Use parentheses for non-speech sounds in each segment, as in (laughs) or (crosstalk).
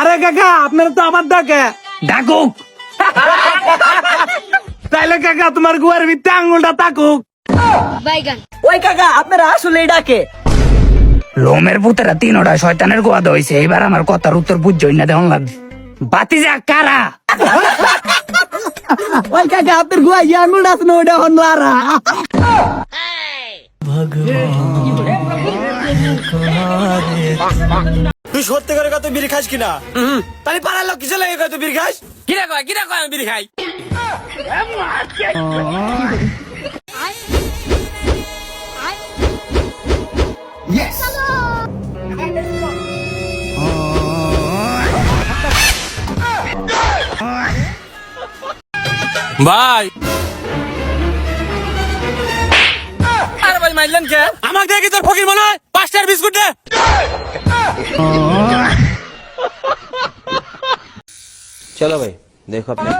আরে কাকা আপনার তো আবার ডাকে। ডাকুক। তাইলে কাকা তোমার গুয়ার ভিত্তে আঙুলটা তাকুক। ওই কাকা আপনারা আসলে ডাকে। লোমের ভূতেরা তিনটা শয়তানের গোয়াদ হয়েছে এবার আমার কথার উত্তর বুঝছই না দেওয়ান লাগবে। বাতি যা কারা? ওই কাকা আপনার গুয়া ইয়া আঙুল আছে না ওটা হন লারা। তুই সত্যি করে কত বিড়ি খাস কিনা? তাহলে পাড়ার লোক কিসে লাগে কত বিড়ি খাস? কিরা কয় কিরা কয় আমি বিড়ি খাই? ভাই। আরে ভাই মাইলেন কে? আমাকে দেখি তোর ফকির মনে হয়? পাঁচটার বিস্কুট দে। चलो भाई देखो अपने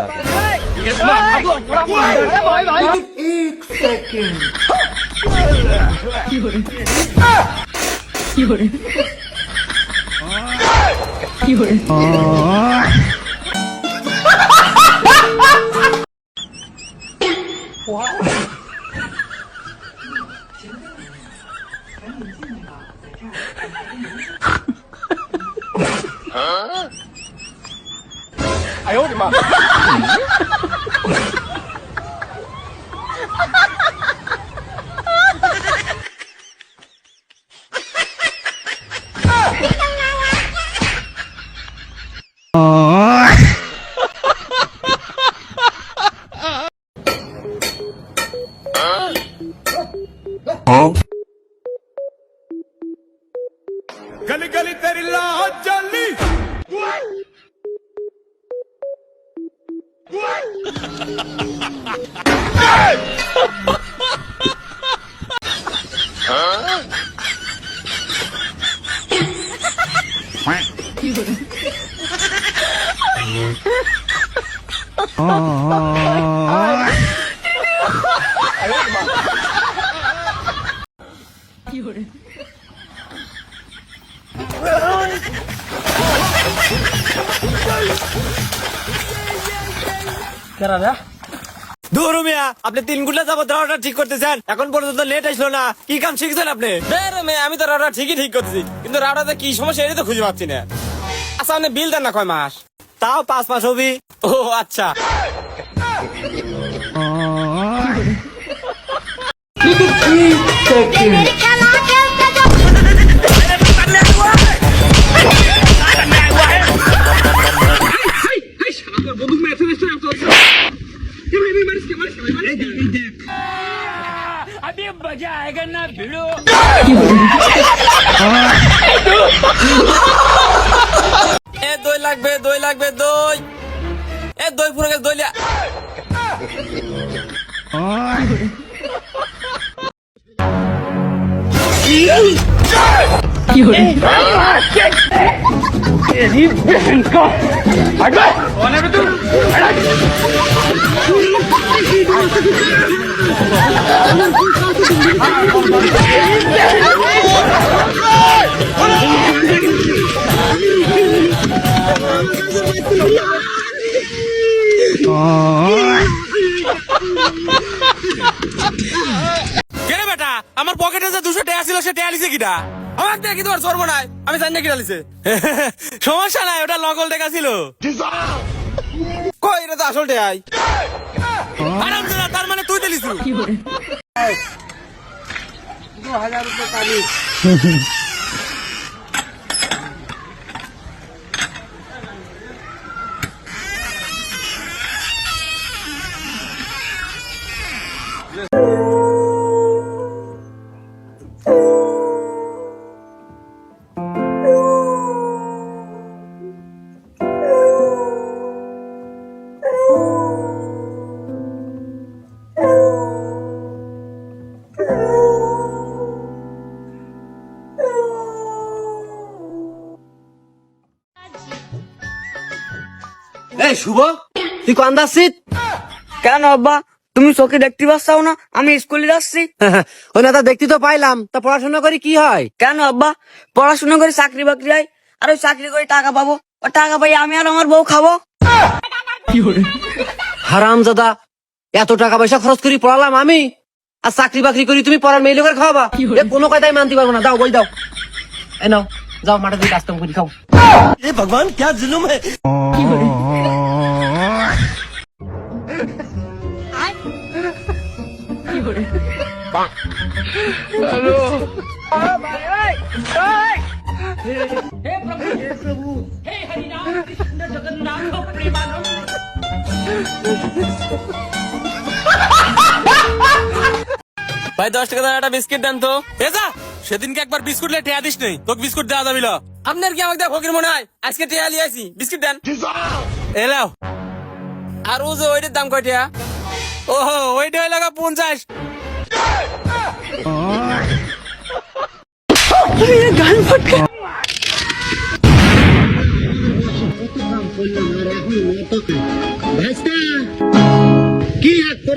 एक सेकेंड Wow. 哈哈哈哈哈哈。কি করে (laughs) oh, oh, oh. দূর মিয়া আপনি তিনগুলা যাবত অর্ডার ঠিক করতেছেন এখন পর্যন্ত লেট আসলো না কি কাম শিখছেন আপনি বের মে আমি তো রাউটার ঠিকই ঠিক করতেছি কিন্তু রাউটারতে কি সমস্যা এটা তো খুঁজে পাচ্ছি না আচ্ছা আপনি বিল দেন না কয় মাস তাও পাঁচ মাস হবি ও আচ্ছা খেলা খেলতে मज़ा आएगा ना भिड़ो। ए दो लाख बे दो लाख बे दो। ए दो पूरा कर दो लिया तेरी बहन का हट बे कौन है तू हट। কেরে বেটা? আমার পকেটে যে দুশো টাকা ছিল সে টাকা লিছে কিটা? আমার টাকা কি তোমার চর্ম নাই আমি জানি না কিটা লিছে। (laughs) সমস্যা নাই ওটা লগল টাকা ছিল। কই এটা তো আসল টাকাই। আরামদাদা তার মানে তুই দিলিস દો હજાર રૂપિયા તાલી Yeah. এই শুভ তুই কোন দাসিত কেন আব্বা? তুমি চোখে দেখতে পাচ্ছাও না আমি স্কুলে যাচ্ছি। (laughs) ওই না তা দেখতে তো পাইলাম তা পড়াশোনা করে কি হয়? কেন আব্বা? পড়াশোনা করে চাকরি বাকরি হয় আর ওই চাকরি করে টাকা পাবো ও টাকা পাই আমি আর আমার বউ খাব। হারাম দাদা এত টাকা পয়সা খরচ করি পড়ালাম আমি আর চাকরি বাকরি করি তুমি পড়ার মেয়ে লোকের খাওয়াবা। এ কোনো কথাই মানতে পারব না দাও বই দাও। এ নাও যাও মাঠে দিয়ে কাজ করি খাও। এ ভগবান ক্যা জুলুম ভাই দশ টাকা দাম একটা বিস্কিট দেন তো। এ যা সেদিনকে একবার বিস্কুট লে টেয়া দিস নেই তোকে বিস্কুট দেওয়া যাবিল আপনার কি আমাকে দেখো ফকির মনে হয়? আজকে টেয়া লিয়ে আসি বিস্কিট দেন। এলাও আর ও যে ওইটার দাম কয় ওহো ওইটা লাগা পঞ্চাশ। গান এক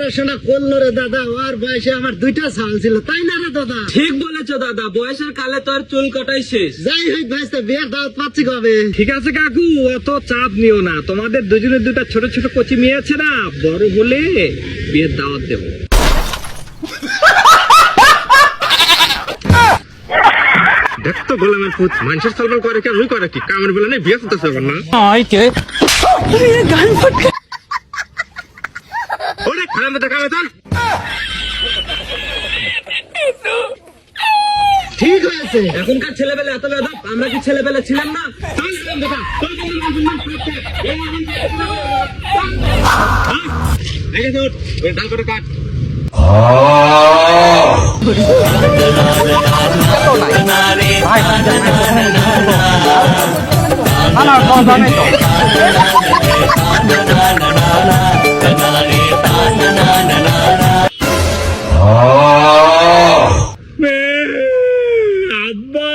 পড়াশোনা করল রে দাদা ওর বয়সে আমার দুইটা সাল ছিল তাই না রে দাদা? ঠিক বলেছ দাদা বয়সের কালে তোর চুল কাটাই শেষ। যাই হোক ভাইস্তা বিয়ের দাওয়াত পাচ্ছি কবে? ঠিক আছে কাকু অত চাপ নিও না তোমাদের দুজনের দুটা ছোট ছোট কচি মেয়ে আছে না বড় হলে বিয়ের দাওয়াত দেবো। দেখ তো গোলামের পুত মানুষের সলমান করে কি আমি করে কি? কামের বেলা নেই বিয়ে করতেছে না। মতো কামে চল ঠিক হয়েছে এখনকার ছেলেবেলা এত বেদব আমরা কি ছেলেবেলা ছিলাম না চল গোলাম দাদা চল গোলাম ঠিক ওই ডাল করে কাট আব্বা!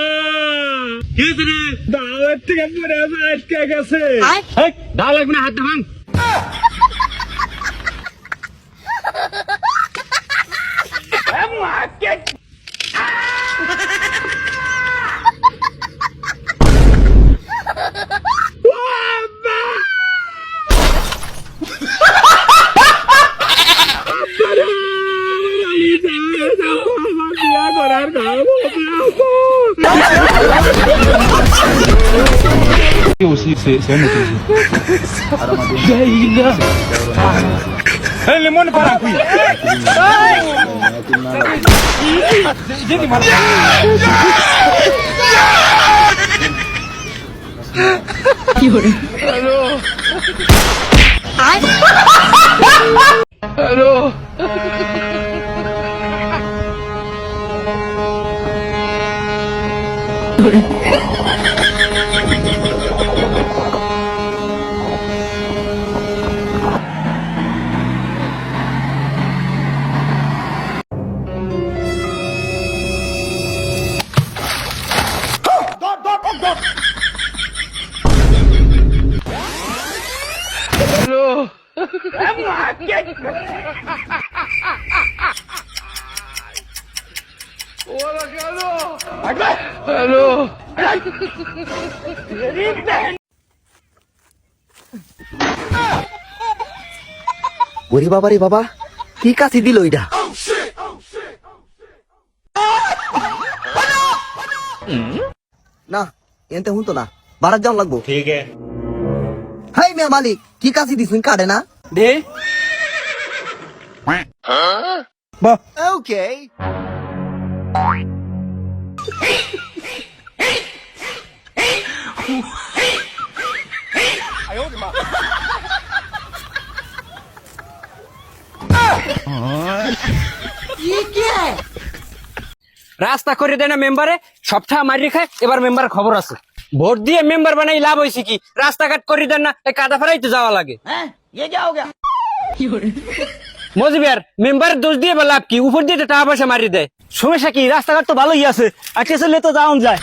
কি হয়েছে রে? দাওয়াত থেকে পরে আটকে গেছে দাও লাগবে না হাত ভাঙ। उसी से सहमत कीजिए जय Hind lemon para aqui. Gente, mano. Alô. Alô. Alô. ওরে বাবা রে বাবা কি কাছি দিল এটা না এনতে হুনতো না বারাত যাওয়া লাগবো। ঠিক। হাই মিয়া মালিক কি কাছি দিস কাটে না? দে। ওকে রাস্তা করে দেয় না মেম্বারে সপ্তাহ মারি খায় এবার মেম্বার খবর আছে। ভোট দিয়ে মেম্বার বানাই লাভ হয়েছে কি? রাস্তাঘাট করি দেন না এই কাদা ফেরাই তো যাওয়া লাগে মজিবিয়ার মেম্বার দোষ দিয়ে বা লাভ কি? উপর দিয়ে টাকা পয়সা মারি দেয়। সমস্যা কি? রাস্তাঘাট তো ভালোই আছে। আর চলে তো যাওয়া যায়।